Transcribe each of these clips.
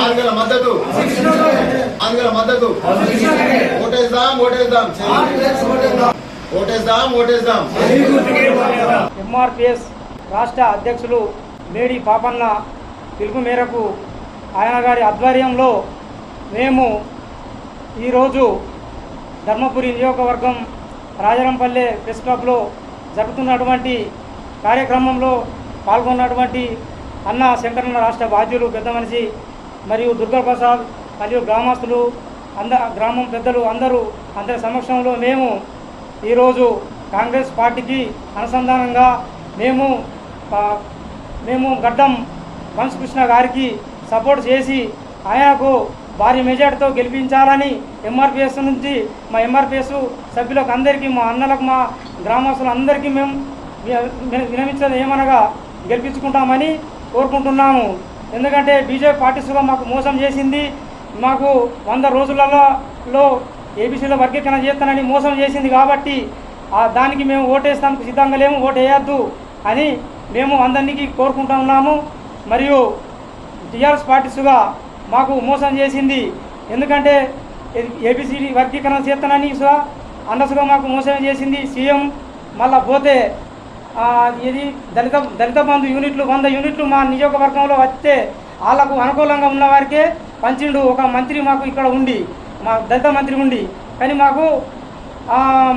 ఆంగ్ల మద్దతు. మాదిగల మద్దతు. ఓటేద్దాం ఓటేద్దాం. ఓటేద్దాం ఓటేద్దాం. ఎంఆర్పిఎస్ రాష్ట్ర అధ్యక్షులు మేడి పాపన్న పిలుపు మేరకు ఆయన గారి ఆధ్వర్యంలో మేము ఈరోజు ధర్మపురి నియోజకవర్గం రాజరంపల్లె ప్రెస్ క్లబ్లో జరుగుతున్నటువంటి కార్యక్రమంలో పాల్గొన్నటువంటి అన్న శంకరన్న రాష్ట్ర బాధ్యులు పెద్ద మనిషి మరియు దుర్గాప్రసాద్ మరియు గ్రామస్తులు అంద గ్రామం పెద్దలు అందరూ అందరి సమక్షంలో మేము ఈరోజు కాంగ్రెస్ పార్టీకి అనుసంధానంగా మేము మేము గడ్డం వంశకృష్ణ గారికి సపోర్ట్ చేసి ఆయనకు భారీ మెజార్టీతో గెలిపించాలని ఎంఆర్పిఎస్ నుంచి మా ఎంఆర్పిఎస్ సభ్యులకు అందరికీ మా అన్నలకు మా గ్రామస్తులు అందరికీ మేము వి- ఏమనగా గెలిపించుకుంటామని కోరుకుంటున్నాము. ఎందుకంటే బీజేపీ పార్టీస్గా మాకు మోసం చేసింది. మాకు వంద రోజులలో ఏబీసీలో వర్గీకరణ చేస్తానని మోసం చేసింది కాబట్టి దానికి మేము ఓటేస్తానికి సిద్ధంగా లేము ఓటు వేయద్దు అని మేము అందరికీ కోరుకుంటున్నాము మరియు టీఆర్ఎస్ పార్టీస్గా మాకు మోసం చేసింది. ఎందుకంటే ఏబిసిడి వర్గీకరణ చేస్తానని సో అన్నసుగా మాకు మోసం చేసింది సీఎం. మళ్ళా పోతే ఇది దళిత దళిత బంధు యూనిట్లు వంద యూనిట్లు మా నియోజకవర్గంలో వస్తే వాళ్ళకు అనుకూలంగా ఉన్న వారికే పంచిండు. ఒక మంత్రి మాకు ఇక్కడ ఉండి మా దళిత మంత్రి ఉండి. కానీ మాకు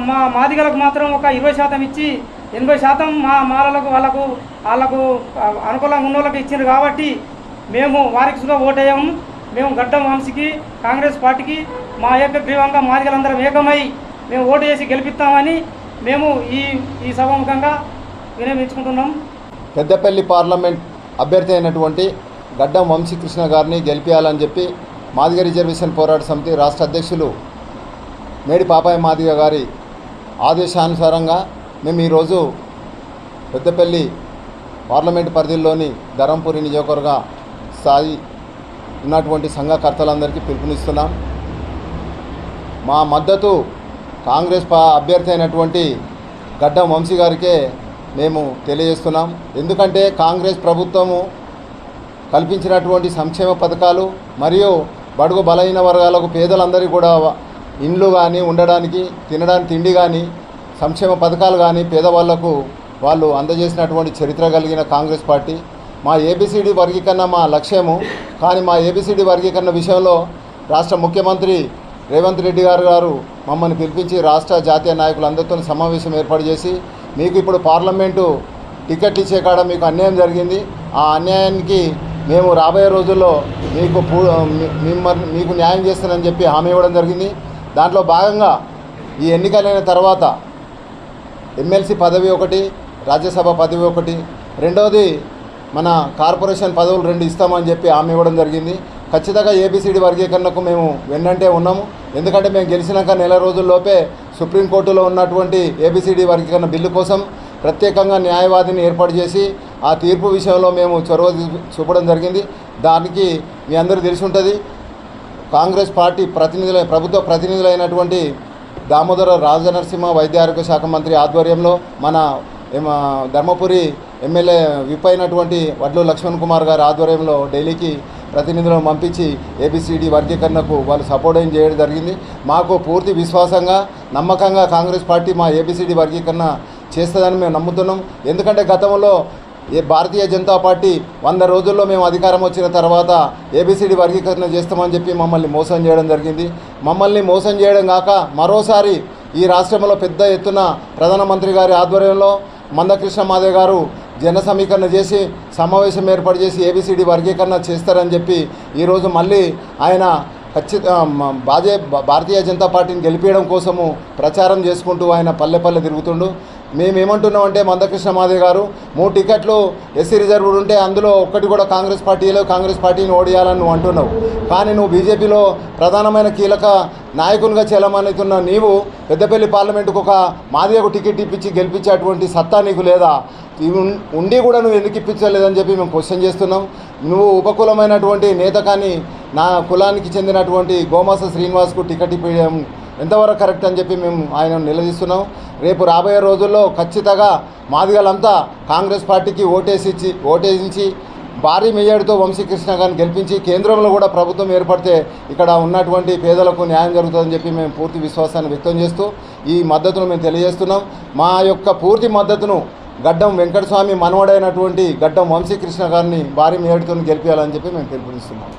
మా మాదిగలకు మాత్రం ఒక ఇరవై శాతం ఇచ్చి ఎనభై శాతం మా మాలలకు వాళ్ళకు వాళ్ళకు అనుకూలంగా ఉన్న వాళ్ళకి ఇచ్చిండ్రు కాబట్టి మేము వారికి ఓటేయము మేము గడ్డం వంశీకి కాంగ్రెస్ పార్టీకి మా యొక్క ఏకగ్రీవంగా మాదిగలందరం ఏకమై మేము ఓటు వేసి గెలిపిస్తామని మేము ఈ ఈ సభాముఖంగా వినమించుకుంటున్నాం. పెద్దపల్లి పార్లమెంట్ అభ్యర్థి అయినటువంటి గడ్డం వంశీకృష్ణ గారిని గెలిపించాలని చెప్పి మాదిగ రిజర్వేషన్ పోరాట సమితి రాష్ట్ర అధ్యక్షులు మేడి పాపాయ మాదిగ గారి ఆదేశానుసారంగా మేము ఈరోజు పెద్దపల్లి పార్లమెంట్ పరిధిలోని ధరంపూరి నియోజకవర్గ స్థాయి ఉన్నటువంటి సంఘకర్తలందరికీ పిలుపునిస్తున్నాం. మా మద్దతు కాంగ్రెస్ అభ్యర్థి అయినటువంటి గడ్డం వంశీ గారికే మేము తెలియజేస్తున్నాం. ఎందుకంటే కాంగ్రెస్ ప్రభుత్వము కల్పించినటువంటి సంక్షేమ పథకాలు మరియు బడుగు బలహీన వర్గాలకు పేదలందరికీ కూడా ఇండ్లు కానీ ఉండడానికి తినడానికి తిండి కానీ సంక్షేమ పథకాలు కానీ పేదవాళ్ళకు వాళ్ళు అందజేసినటువంటి చరిత్ర కలిగిన కాంగ్రెస్ పార్టీ. మా ఏబిసిడి వర్గీకరణ మా లక్ష్యము. కానీ మా ఏబిసిడి వర్గీకరణ విషయంలో రాష్ట్ర ముఖ్యమంత్రి రేవంత్ రెడ్డి గారు గారు మమ్మల్ని పిలిపించి రాష్ట్ర జాతీయ నాయకులందరితో సమావేశం ఏర్పాటు చేసి మీకు ఇప్పుడు పార్లమెంటు టికెట్ ఇచ్చే కాడ మీకు అన్యాయం జరిగింది. ఆ అన్యాయానికి మేము రాబోయే రోజుల్లో మీకు పూ మిమ్మల్ని మీకు న్యాయం చేస్తానని చెప్పి హామీ ఇవ్వడం జరిగింది. దాంట్లో భాగంగా ఈ ఎన్నికలైన తర్వాత ఎమ్మెల్సీ పదవి ఒకటి రాజ్యసభ పదవి ఒకటి. రెండవది మన కార్పొరేషన్ పదవులు రెండు ఇస్తామని చెప్పి హామీ ఇవ్వడం జరిగింది. ఖచ్చితంగా ఏబిసిడి వర్గీకరణకు మేము వెన్నంటే ఉన్నాము. ఎందుకంటే మేము గెలిచినాక నెల రోజుల్లోపే సుప్రీంకోర్టులో ఉన్నటువంటి ఏబిసిడి వర్గీకరణ బిల్లు కోసం ప్రత్యేకంగా న్యాయవాదిని ఏర్పాటు చేసి ఆ తీర్పు విషయంలో మేము చొరవ చూపడం జరిగింది. దానికి మీ అందరూ తెలిసి ఉంటుంది కాంగ్రెస్ పార్టీ ప్రతినిధుల ప్రభుత్వ ప్రతినిధులైనటువంటి దామోదర రాజనరసింహ వైద్య ఆరోగ్య శాఖ మంత్రి ఆధ్వర్యంలో మన ధర్మపురి ఎమ్మెల్యే విప్ అయినటువంటి వడ్లు లక్ష్మణ్ కుమార్ గారి ఆధ్వర్యంలో ఢిల్లీకి ప్రతినిధులను పంపించి ఏబిసిడి వర్గీకరణకు వాళ్ళు సపోర్ట్ ఏం చేయడం జరిగింది. మాకు పూర్తి విశ్వాసంగా నమ్మకంగా కాంగ్రెస్ పార్టీ మా ఏబిసిడి వర్గీకరణ చేస్తుందని మేము నమ్ముతున్నాం. ఎందుకంటే గతంలో ఏ భారతీయ జనతా పార్టీ వంద రోజుల్లో మేము అధికారం వచ్చిన తర్వాత ఏబిసిడి వర్గీకరణ చేస్తామని చెప్పి మమ్మల్ని మోసం చేయడం జరిగింది. మమ్మల్ని మోసం చేయడం కాక మరోసారి ఈ రాష్ట్రంలో పెద్ద ఎత్తున ప్రధానమంత్రి గారి ఆధ్వర్యంలో మందకృష్ణ మాదే గారు జన సమీకరణ చేసి సమావేశం ఏర్పాటు చేసి ఏబిసిడి వర్గీకరణ చేస్తారని చెప్పి ఈరోజు మళ్ళీ ఆయన ఖచ్చిత బాజే భారతీయ జనతా పార్టీని గెలిపించడం కోసము ప్రచారం చేసుకుంటూ ఆయన పల్లె పల్లె తిరుగుతుండు. మేము ఏమంటున్నామంటే మందకృష్ణ మాదే గారు మూడు టికెట్లు ఎస్సీ రిజర్వ్డ్ ఉంటే అందులో ఒక్కటి కూడా కాంగ్రెస్ పార్టీలో కాంగ్రెస్ పార్టీని ఓడియాలని నువ్వు అంటున్నావు. కానీ నువ్వు బీజేపీలో ప్రధానమైన కీలక నాయకునిగా చెలమనుతున్న నీవు పెద్దపల్లి పార్లమెంటుకు ఒక మాదిగకు టికెట్ ఇప్పించి గెలిపించేటువంటి సత్తా నీకు లేదా? ఉండి కూడా నువ్వు ఎందుకు ఇప్పించలేదని చెప్పి మేము క్వశ్చన్ చేస్తున్నాం. నువ్వు ఉపకులమైనటువంటి నేత కానీ నా కులానికి చెందినటువంటి గోమాస శ్రీనివాస్కు టికెట్ ఇప్పించడం ఎంతవరకు కరెక్ట్ అని చెప్పి మేము ఆయన నిలదీస్తున్నాం. రేపు రాబోయే రోజుల్లో ఖచ్చితంగా మాదిగలంతా కాంగ్రెస్ పార్టీకి ఓటేసి ఇచ్చి ఓటేసించి భారీ మెజార్టీతో వంశీకృష్ణ గారిని గెలిపించి కేంద్రంలో కూడా ప్రభుత్వం ఏర్పడితే ఇక్కడ ఉన్నటువంటి పేదలకు న్యాయం జరుగుతుందని చెప్పి మేము పూర్తి విశ్వాసాన్ని వ్యక్తం చేస్తూ ఈ మద్దతును మేము తెలియజేస్తున్నాం. మా యొక్క పూర్తి మద్దతును గడ్డం వెంకటస్వామి మనవడైనటువంటి గడ్డం వంశీకృష్ణ గారిని భారీ మేడుతో గెలిపించాలని చెప్పి మేము పిలుపునిస్తున్నాం.